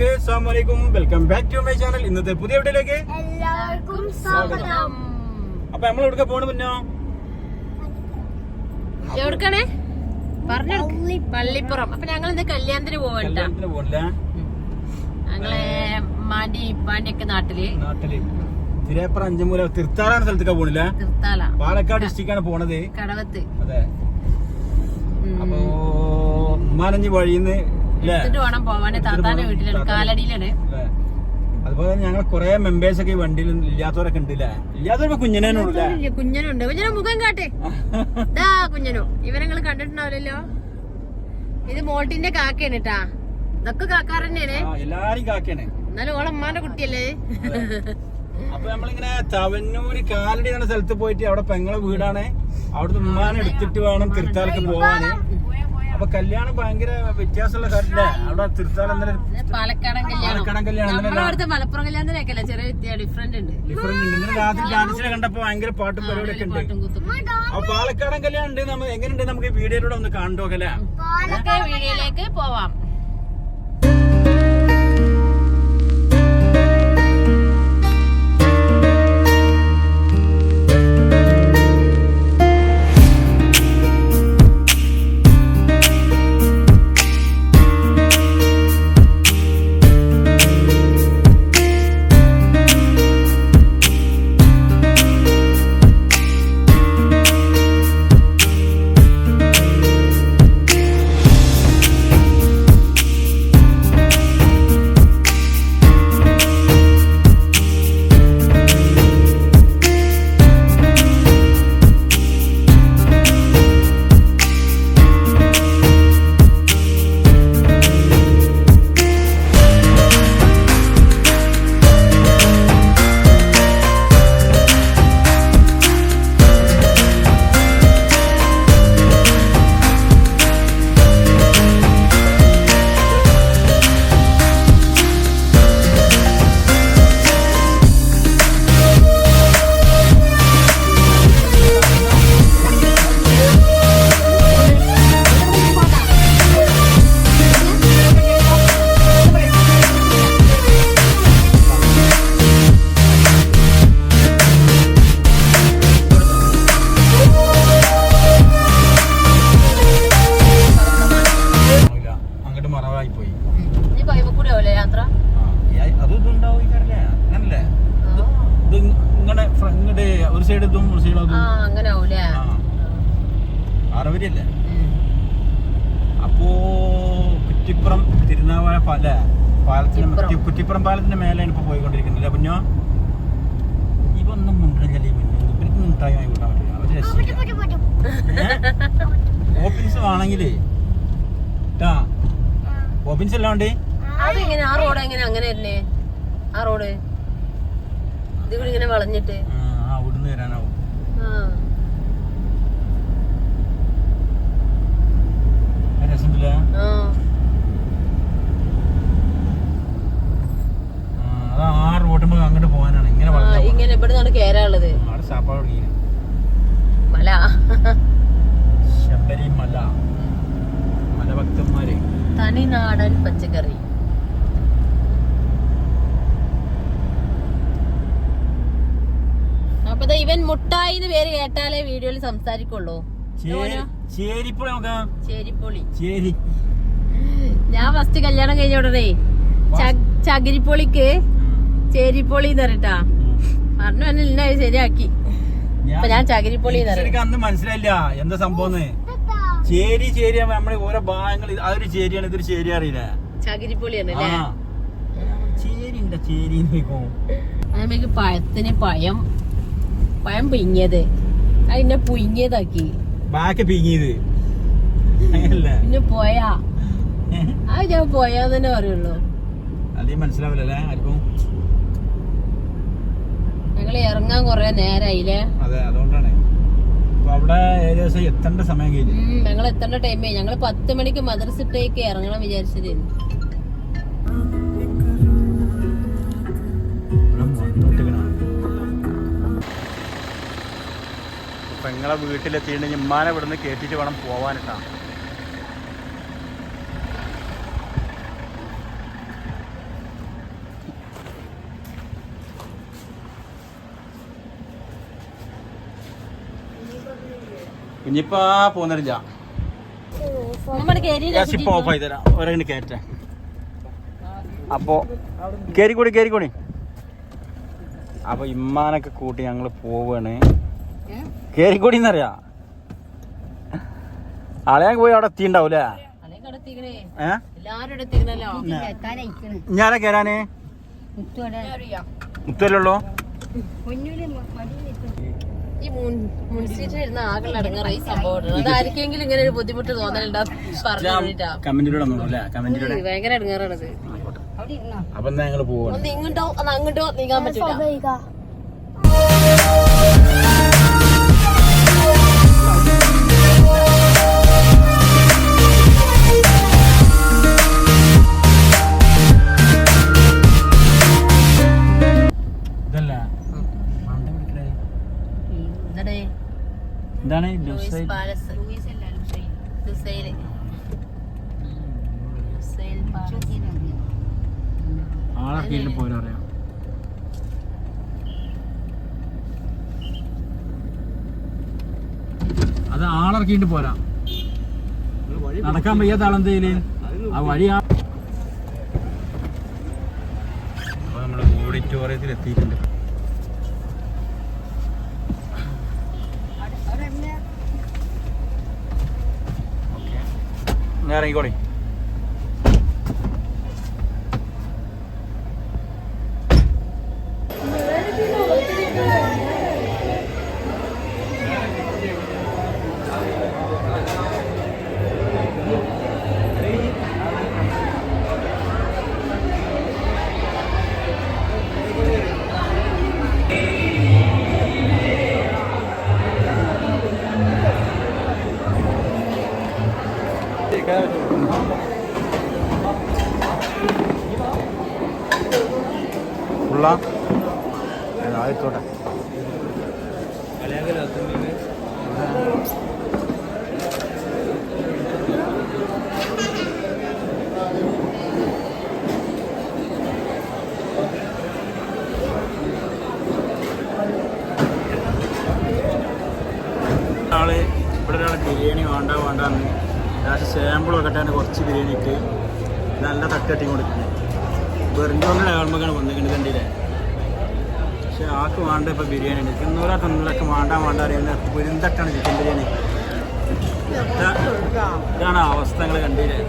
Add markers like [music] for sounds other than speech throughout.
Okay അസ്സാം വലൈക്കും welcome back to my channel. ഇന്നത്തെ പുതിയ വീട്ടിലേക്ക് എല്ലാവർക്കും സ്വാഗതം. അപ്പൊ നമ്മൾ എവിടെ പോണ മുന്നോ? എവിടക്കാണേ? പറഞ്ഞു പള്ളിപ്പുറം. അപ്പൊ ഞങ്ങൾ ഇന്ന് കല്യാണത്തിന് പോവണ്ട ഞങ്ങളെ മാന്റെ പാണ്ടിയൊക്കെ നാട്ടിൽ. നാട്ടിൽ. തിരേപ്പറ അഞ്ചമൂല തിരുത്താറാണ് സ്ഥലത്തേക്കാ പോണില്ല. തീർത്താല പാലക്കാട് ഡിസ്ട്രിക്റ്റാണ് പോണത്. കടവത്ത്. അതെ. അപ്പോ ഉമ്മാനഞ്ചി വഴിന്ന് എടുത്തിട്ട് വേണം പോവാന്. താത്താന്റെ വീട്ടിലാണ് കാലടിയിലാണ്? അതുപോലെ ഞങ്ങൾ കുറെ മെമ്പേഴ്സ് ഒക്കെ ഈ വണ്ടിയിൽ ഇല്ലാത്തവരൊക്കെ ഉണ്ട് ഇല്ലാത്തവരൊക്കെ കുഞ്ഞിനെ കുഞ്ഞനുണ്ട്. [laughs] കുഞ്ഞനു മുഖം കാട്ടെ. കുഞ്ഞനു. ഇവരെ കണ്ടിട്ടുണ്ടാവില്ലല്ലോ? ഇത് മോൾട്ടിന്റെ കാക്കയാണ് കേട്ടാ ഇതൊക്കെ കാക്കാർ തന്നെയാണ്. എല്ലാരും കാക്കയാണ്. എന്നാലും ഓളെ അമ്മാന്റെ കുട്ടിയല്ലേ? അപ്പൊ നമ്മളിങ്ങനെ തവന്നൂര് കാലടി എന്ന സ്ഥലത്ത് പോയിട്ട് അവിടെ പെങ്ങളെ വീടാണ്. അവിടുന്ന് ഉമ്മാനെ എടുത്തിട്ട് വേണം തിരുത്താലൊക്കെ പോവാന്. അപ്പൊ കല്യാണം ഭയങ്കര വ്യത്യാസമുള്ള കാര്യല്ലേ? അവിടെ എന്തൊരു പാലക്കാടൻ കല്യാണം. പാലക്കാടൻ കല്യാണം നമ്മുടെ മലപ്പുറം കല്യാണത്തിനൊക്കെ ചെറിയ വ്യത്യാസം ഡിഫറെന്റ് ഉണ്ട്. ഡിഫറെന്റ് ഉണ്ട്. ഇന്നലെ രാത്രി ഡാൻസിനെ കണ്ടപ്പോ ഭയങ്കര പാട്ടും പരിപാടിയൊക്കെ ഉണ്ട്. അപ്പൊ പാലക്കാടൻ കല്യാണം ഉണ്ട്. നമ്മൾ എങ്ങനെയുണ്ട്? നമുക്ക് ഈ വീഡിയോയിലൂടെ ഒന്ന് കണ്ടോക്കല്ലേ വീഡിയോയിലേക്ക് പോവാം. അപ്പോ കുറ്റിപ്പുറം തിരുനാവായ പാല പാലത്തിന് കുറ്റിപ്പുറം. പാലത്തിന്റെ മേലെയാണ് ഇപ്പൊ പോയിക്കൊണ്ടിരിക്കുന്നില്ല കുഞ്ഞോ ഇവൊന്നും മുണ്ടില്ല ഇവർക്ക് മുട്ടായി വാങ്ങി കൂട്ടാൻ പറ്റില്ല. അവർ രക്ഷയില്ല ഓഫീസ് വേണമെങ്കിലേ. ട്ടാ. ഓഫീസ് എല്ലാം ഉണ്ട്? അത് എങ്ങനെ ആ റോഡ് എങ്ങനെ? അങ്ങനെ തന്നെ. ആ റോഡ്. ഇത് ഇങ്ങനെ വളഞ്ഞിട്ട്. ആ ആ, അവിടുന്ന് വരാനാവും ആ രസമുണ്ടല്ലേ ആ. റോഡ് അങ്ങോട്ട് പോകാനാണ്. ഇങ്ങനെ ഇങ്ങനെ ഇവിടെ നിന്നാണ് തുടങ്ങി മല. ശബരിമല മലഭക്തന്മാര്. തനിനാടൻ പച്ചക്കറി. അപ്പൊ ഇവൻ മുട്ടായി എന്ന് പേര് കേട്ടാലേ വീഡിയോയിൽ സംസാരിക്കുള്ളൂ. ചേ- ചേരിപ്പുഴ നോക്കാം ചേരിപ്പൊളി. ചേരി ഞാൻ ഫസ്റ്റ് കല്യാണം കഴിഞ്ഞ ഉടനെ ചകിരിപ്പൊളിക്ക് ചേരിപ്പൊളി എന്ന് പറഞ്ഞിട്ടാ. പറഞ്ഞു എന്നെ ഇല്ല ശരിയാക്കി. ഞാൻ ചകിരിപ്പൊളി എനിക്ക് അന്ന് മനസ്സിലായില്ല എന്താ സംഭവം ചേരി ചേരി നമ്മുടെ ഓരോ ഭാഗങ്ങൾ അതൊരു ചേരിയാണ് ഇതൊരു ചേരി അറിയില്ല. ചകിരിപ്പൊളിയാണ് ചേരി നമുക്ക് പഴത്തിന് പഴം പഴം പിങ്ങിയത് അതിനെ പുഴുങ്ങിയതാക്കി. ബാക്കി പിങ്ങിത് അങ്ങനല്ലേ. പിന്നെ പോയാ. അത് ഞാൻ പോയാന്ന് തന്നെ പറയുള്ളൂ. അല്ലെങ്കിൽ മനസ്സിലാവില്ലല്ലേ ആർക്കും? ഞങ്ങൾ ഇറങ്ങാൻ കൊറേ നേരായില്ലേ? അതെ അതുകൊണ്ടാണ്. അവിടെ ഏകദേശം എത്തേണ്ട സമയം കഴിഞ്ഞു. ഉം ഞങ്ങൾ എത്തേണ്ട ടൈമേ ഞങ്ങൾ പത്ത് മണിക്ക് മദ്രസ ഇട്ടേക്ക് ഇറങ്ങണം വിചാരിച്ചത് പെങ്ങളെ വീട്ടിലെത്തിയിട്ട് ഇമ്മാനെ ഇവിടുന്ന് കയറ്റിയിട്ട് വേണം പോവാനിട്ടാണ് ഇനിയിപ്പോ പോന്നിട്ടില്ല. ഷിപ്പ് ഓഫ് ആയി തരാം. അപ്പോ കയറിക്കൂടി കയറിക്കൂടി അപ്പൊ ഇമ്മാനൊക്കെ കൂട്ടി ഞങ്ങൾ പോവാണ്. കേറിക്കൂടി എന്നറിയാ ആളെ പോയി അവിടെ എത്തിണ്ടാവൂലേ ഞാനാ കേറാന്? മുത്തല്ലോ ഈ ആകെ ഈ സംഭവം. അതായിരിക്കെങ്കിലും ഇങ്ങനെ ഒരു ബുദ്ധിമുട്ട് തോന്നലുണ്ടാവും ഭയങ്കര അപ്പൊ ഒന്ന് അങ്ങോട്ടോ നീങ്ങാൻ പറ്റില്ല അത് ആളിറക്കിയിട്ട് പോരാ. നടക്കാൻ വയ്യാത്ത ആളെന്തേൽ ആ വഴി ആ നമ്മൾ ഓഡിറ്റോറിയത്തിൽ എത്തിയിട്ടുണ്ട്. ഇറങ്ങിക്കോളി. ഇവിടെ ഒരാൾ ബിരിയാണി വേണ്ട വേണ്ടെന്ന്. ലാസ്റ്റ് സാമ്പിൾ വെക്കട്ടാണ് കുറച്ച് ബിരിയാണി ഇട്ട് നല്ല തട്ടി കൊടുക്കുന്നത്. വെറുതെ ഒന്നും ആൾമക്കാണ് വന്നിട്ടുണ്ട് കണ്ടില്ലേ? പക്ഷെ ആൾക്ക് വേണ്ട ഇപ്പം ബിരിയാണി ഉണ്ട്. തിന്നൂല തിന്നൂലൊക്കെ വേണ്ട വേണ്ട അറിയുന്ന പുരിന്തട്ടാണ് ചിക്കൻ ബിരിയാണി. ഇതാണ് അവസ്ഥകൾ കണ്ടില്ലേ?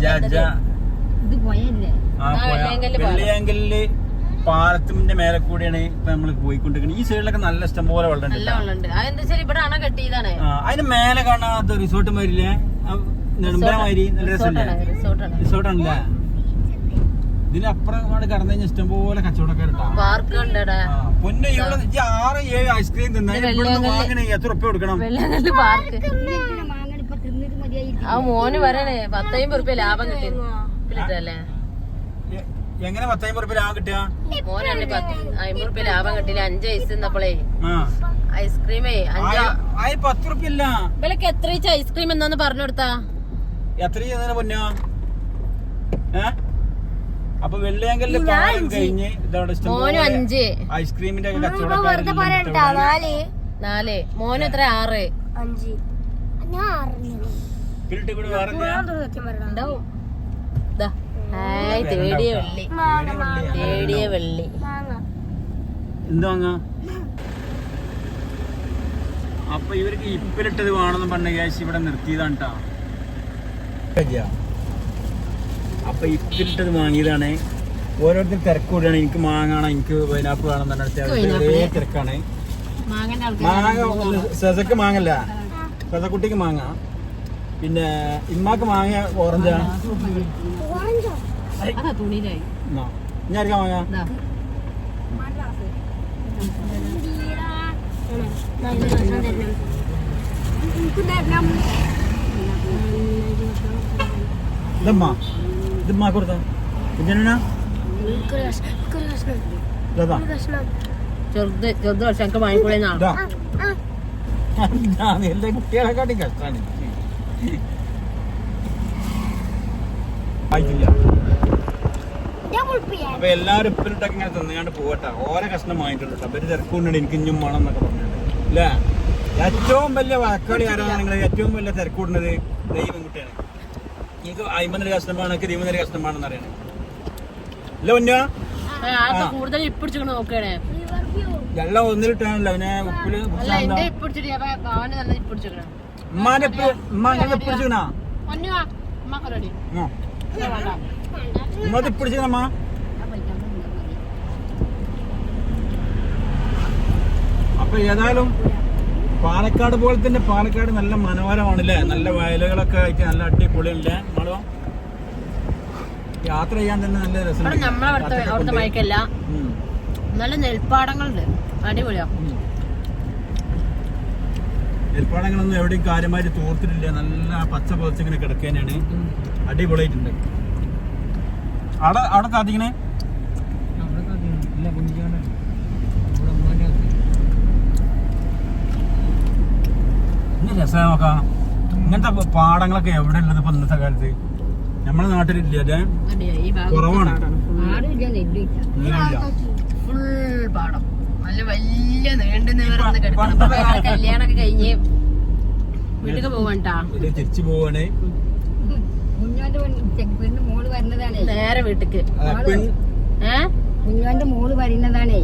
ആ, ഇതാ. വെള്ളിയാങ്കല്ല് പാലം. വെള്ളിയാങ്കല്ല് പാലത്തിന്റെ മേലെ കൂടിയാണ് ഇപ്പൊ നമ്മൾ പോയിക്കൊണ്ടിരിക്കുന്നത് ഈ സൈഡിലൊക്കെ നല്ല ഇഷ്ടം പോലെ വെള്ളം ഇവിടെ അതിന് മേലെ കാണാത്ത റിസോർട്ട് മാരില്ലേ നെടുമ്പല മാതിരി നല്ല രസമുണ്ട്. റിസോർട്ടാണ് റിസോർട്ടാണ്. റിസോർട്ടാണല്ലേ? ഇതിനപ്പുറം അവിടെ കടന്നു കഴിഞ്ഞാൽ ഇഷ്ടം പോലെ പാർക്ക് പൊന്നെ ഇവിടെ ആറ് ഏഴ് ഐസ്ക്രീം തിന്നാ. ഇത് ഇവിടെ വാങ്ങണേ എത്ര ഉറുപ്പ്യ കൊടുക്കണം? പാർക്ക്. ആ മോന് പറയണേ പത്തയ്മ്പത് റുപ്യ ലാഭം കിട്ടി എങ്ങനെ പത്തമ്പത് റുപ്യ ലാഭം കിട്ടുക? മോനാണ് അമ്പത് റുപ്യ ലാഭം കിട്ടില്ല അഞ്ച് ഐസ് തിന്നപ്പോളേ. ഐസ്ക്രീമേ അഞ്ച് പത്ത് റുപ്യ ഇല്ല. ഇവലൊക്കെ എത്ര ഐസ്ക്രീം എന്നാന്ന് പറഞ്ഞു കൊടുത്താ? എത്ര പൊന്നോ? ഏ? അപ്പൊ വെള്ളിയാങ്കല്ല് പാലം കഴിഞ്ഞ് ഇതവിടെ ഐസ്ക്രീമിന്റെ ഒക്കെ നാല്. മോനും എത്ര? ആറ്. അഞ്ച്. തേടിയ വെള്ളി. തേടിയ വെള്ളി എന്ത് അപ്പൊ ഇവർക്ക് ഇപ്പിലിട്ടത് വേണമെന്ന് പറഞ്ഞ ക്യാഷ് ഇവിടെ നിർത്തിയതാണ് ട്ടാ. അപ്പൊ ഇപ്പിലിട്ടത് വാങ്ങിയതാണ്. ഓരോരുത്തർ തിരക്ക് കൂടിയാണ്. എനിക്ക് മാങ്ങാണ് എനിക്ക് പൈനാപ്പിൾ വേണം ഒരേ തിരക്കാണ്. മാങ്ങ സെസക്ക് മാങ്ങല്ല. സെസക്കുട്ടിക്ക് മാങ്ങ. പിന്നെ ഇമ്മാക്ക് മാങ്ങ ഓറഞ്ചാണ് ഞാൻ മാങ്ങ? ഇതമ്മ? കഷ്ണം എനിക്കൊരു കഷ്ണം ഇതാ. ഒരു കഷ്ണം ചെറുത് ചെറുത് ഇതാ. ആ ആ ഞാൻ എല്ലാ കുട്ടികളെക്കാട്ടി കഷ്ടാണ്. ആയിട്ടില്ല ഞാൻ മുൾപ്പിയാ അപ്പൊ എല്ലാവരും ഉപ്പിലിട്ടൊക്കെ ഇങ്ങനെ തിന്നുകാണ്ട് പോകട്ടെ ഓരോ കഷ്ണം വാങ്ങിയിട്ടുണ്ട് കേട്ടോ. അവർ തിരക്കുകൊണ്ടുണ്ട് എനിക്ക് ഇഞ്ഞും വേണം എന്നൊക്കെ പറഞ്ഞിട്ടുണ്ട് അല്ലേ ഏറ്റവും വലിയ വഴക്കാളി ആരാണ് നിങ്ങൾ ഏറ്റവും വലിയ തിരക്കൂടുന്നത് ദൈവം കുട്ടിയാണ്. എനിക്ക് അമ്പതിനൊരു കഷ്ടമാണ് എനിക്ക് ഇരുപതിനൊരു കഷ്ടമാണെന്ന് അറിയണേ അല്ല ആൾക്ക് കൂടുതൽ ഇപ്പിടിച്ചു നോക്കണേ വെള്ളം ഒന്നിലിട്ടാണല്ലോ അവനെ ഉപ്പിൽ ഉമ്മാന്റെ ഉപ്പ് ഉമ്മ അങ്ങനെ ഉപ്പിടിച്ചിക്കണാ പൊന്നുവാ അമ്മ റെഡി ഉമ്മ ഉപ്പിടിച്ചിക്കണമ്മ അപ്പൊ ഏതായാലും പാലക്കാട് പോലെ തന്നെ പാലക്കാട് നല്ല മനോഹരമാണല്ലേ? നല്ല വയലുകളൊക്കെ ആയിട്ട് നല്ല അടിപൊളിയല്ലേ നമ്മളോ യാത്ര ചെയ്യാൻ തന്നെ നല്ല രസമാണ് അവിടുത്തെ. നല്ല നെൽപ്പാടങ്ങളുണ്ട്. ഏർപ്പാടങ്ങളൊന്നും എവിടെയും കാര്യമായിട്ട് തോർത്തിട്ടില്ല. നല്ല പച്ച പുതച്ചിങ്ങനെ കിടക്കാനാണ്. അടിപൊളിയായിട്ടുണ്ട്. അവിടെ അവിടെ സാധിക്കണേ ഇനി രസം നോക്കാം? ഇങ്ങനത്തെ പാടങ്ങളൊക്കെ എവിടെ ഉള്ളത് ഇപ്പൊ ഇന്നത്തെ കാലത്ത്? നമ്മുടെ നാട്ടിലില്ല അല്ലേ? അടിയാ, ഈ ഭാഗം കുറവാണ്. ഫുൾ പാടം. നല്ല വലിയ നീണ്ടു നിവർന്ന് കിടക്കണം കല്യാണൊക്കെ കഴിഞ്ഞ് പോവാണ്ടാ? തിരിച്ചു പോവാണേ. നേരെ വീട്ടിക്ക്. അതെ, കുഞ്ഞോന്റെ മോൾ പറയുന്നതാണേ.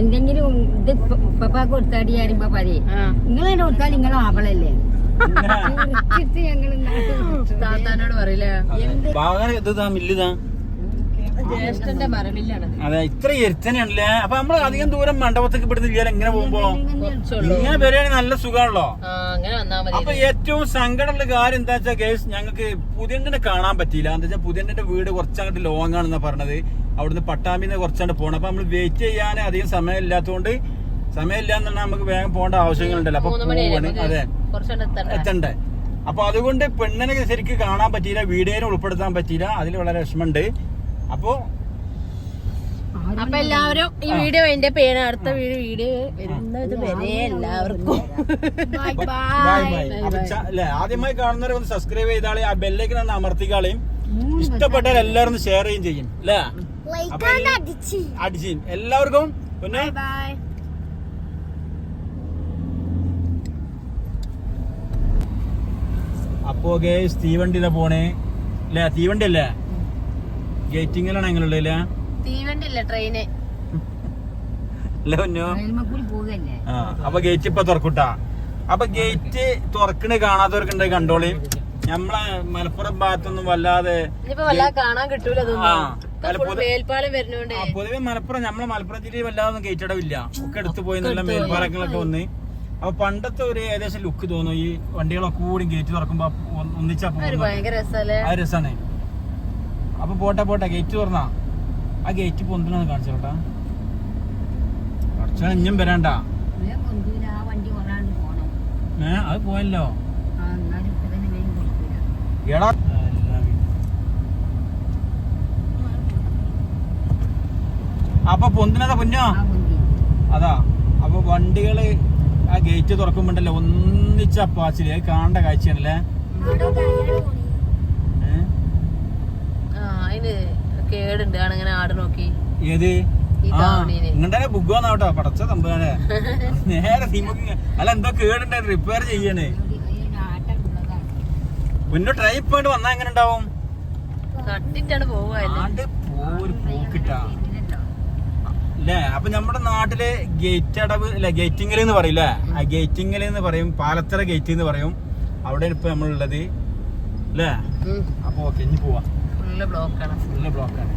എന്തെങ്കിലും ഇത് പപ്പാക്ക് കൊടുത്താടി ആരുമ്പോ പറയും. നിങ്ങളെ കൊടുത്താൽ നിങ്ങൾ ആവളല്ലേ? [laughs] താത്താനോട് പറയില്ലേ? ഇത് മില്ലിതാ അതെ ഇത്ര എരിച്ചനല്ലേ അപ്പൊ നമ്മൾ അധികം ദൂരം മണ്ഡപത്തേക്ക് ഇവിടുന്ന് ഇല്ലാതെ എങ്ങനെ പോകുമ്പോ ഇങ്ങനെ വരികയാണെങ്കിൽ നല്ല സുഖമാണല്ലോ. അപ്പൊ ഏറ്റവും സങ്കടമുള്ള കാര്യം എന്താ വെച്ചാൽ കേസ് ഞങ്ങൾക്ക് പുതിയ കാണാൻ പറ്റിയില്ല. എന്താ വെച്ചാൽ പുതിയ വീട് കുറച്ചങ്ങോട്ട് ലോങ് ആണെന്നാ പറഞ്ഞത്. അവിടുന്ന് പട്ടാമ്പിന്ന് കുറച്ചാണ്ട് പോകണം അപ്പൊ നമ്മൾ വെയിറ്റ് ചെയ്യാൻ അധികം സമയമില്ലാത്തതുകൊണ്ട് സമയമില്ല എന്നുണ്ടെങ്കിൽ നമുക്ക് വേഗം പോകേണ്ട ആവശ്യങ്ങളുണ്ടല്ലോ. അപ്പൊ പോവാണ്. അതെ. എത്തണ്ടേ? അപ്പൊ അതുകൊണ്ട് പെണ്ണിനെ ശരിക്കും കാണാൻ പറ്റിയില്ല വീഡിയോയിൽ ഉൾപ്പെടുത്താൻ പറ്റിയില്ല. അതിൽ വളരെ വിഷമമുണ്ട്. അപ്പോ അപ്പൊ എല്ലാവരും ഈ വീഡിയോ എന്റെ പേര് അടുത്ത വീഡിയോ വീഡിയോ വരുന്നത് വരെ എല്ലാവർക്കും. Bye bye. അപ്പൊ അല്ലേ ആദ്യമായി കാണുന്നവരെ ഒന്ന് സബ്സ്ക്രൈബ് ചെയ്താളെ ആ ബെല്ലേക്ക് ഒന്ന് അമർത്തിക്കാളെയും ഇഷ്ടപ്പെട്ടാൽ എല്ലാവരും ഒന്ന് ഷെയർ ചെയ്യും ചെയ്യും അല്ലേ? അടിച്ച്. എല്ലാവർക്കും പിന്നെ ബൈ അപ്പോ ഗേസ് തീവണ്ടി പോണേ. അല്ലേ തീവണ്ടി അല്ലേ? ഗേറ്റിങ്ങിലാണ് ഞങ്ങളുള്ളത് അല്ലേ തീവണ്ടി അല്ല ട്രെയിന് അപ്പൊ ഗേറ്റ് ഇപ്പൊ തുറക്കൂട്ടാ. അപ്പൊ ഗേറ്റ് തുറക്കണ കാണാത്തവർക്കുണ്ട് കണ്ടോളി. നമ്മളെ മലപ്പുറം ഭാഗത്തൊന്നും വല്ലാതെ കാണാൻ കിട്ടൂല ആ, മേൽപ്പാലം വരുന്നോണ്ടേ. ആ, പൊതുവെ മലപ്പുറം നമ്മളെ മലപ്പുറം ജില്ലയിൽ വല്ലാതെ ഗേറ്റ് അടവില്ല ഒക്കെ എടുത്തു പോയി നല്ല മേൽപ്പാലങ്ങളൊക്കെ വന്ന്. അപ്പൊ പണ്ടത്തെ ഒരു ഏകദേശം ലുക്ക് തോന്നും ഈ വണ്ടികളൊക്കെ കൂടി ഗേറ്റ് തുറക്കുമ്പോ ഒന്നിച്ചാ ആ രസാണ്. അപ്പൊ പോട്ടെ പോട്ടെ ഗേറ്റ് തുറന്നാ. ആ ഗേറ്റ് പൊന്തണെന്ന് കാണിച്ചു കേട്ടാ കുറച്ചാൽ ഇഞ്ഞും വരാണ്ട. വേഗം കൊണ്ടുവരാ വണ്ടി കൊറാണ്ട് പോണം. ഏ അത് പോയല്ലോ. എടാ അപ്പൊ പൊന്തിനാ കുഞ്ഞോ അതാ. അപ്പൊ വണ്ടികൾ ആ ഗേറ്റ് തുറക്കുമ്പോണ്ടല്ലോ ഒന്നിച്ച പാച്ചിൽ കാണണ്ട കാഴ്ചയാണല്ലേ? കേടുണ്ട്. ആട് നോക്കി. ഏത്? പടച്ച തമ്പാനെ നേരെ അല്ല എന്തോ കേടുണ്ട്. റിപ്പയർ ചെയ്യണേ. പിന്നെ മുന്നോ ട്രൈ പോയിട്ട് വന്നാ എങ്ങനെ ഉണ്ടാവും? പോക്കിട്ടാ. അല്ലേ അപ്പൊ നമ്മുടെ നാട്ടിൽ ഗേറ്റ് അടവ് അല്ലെ ഗേറ്റിങ്ങൽ എന്ന് പറയില്ലേ ആ ഗേറ്റിങ്ങൽ എന്ന് പറയും പാലത്തറ ഗേറ്റ് എന്ന് പറയും. അവിടെ ഇപ്പൊ നമ്മളുള്ളത് അല്ലേ അപ്പൊ ഓക്കെ ഇനി പോവാ. ഫുള്ള് ബ്ലോക്കാണ് ഫുള്ള് ബ്ലോക്കാണ്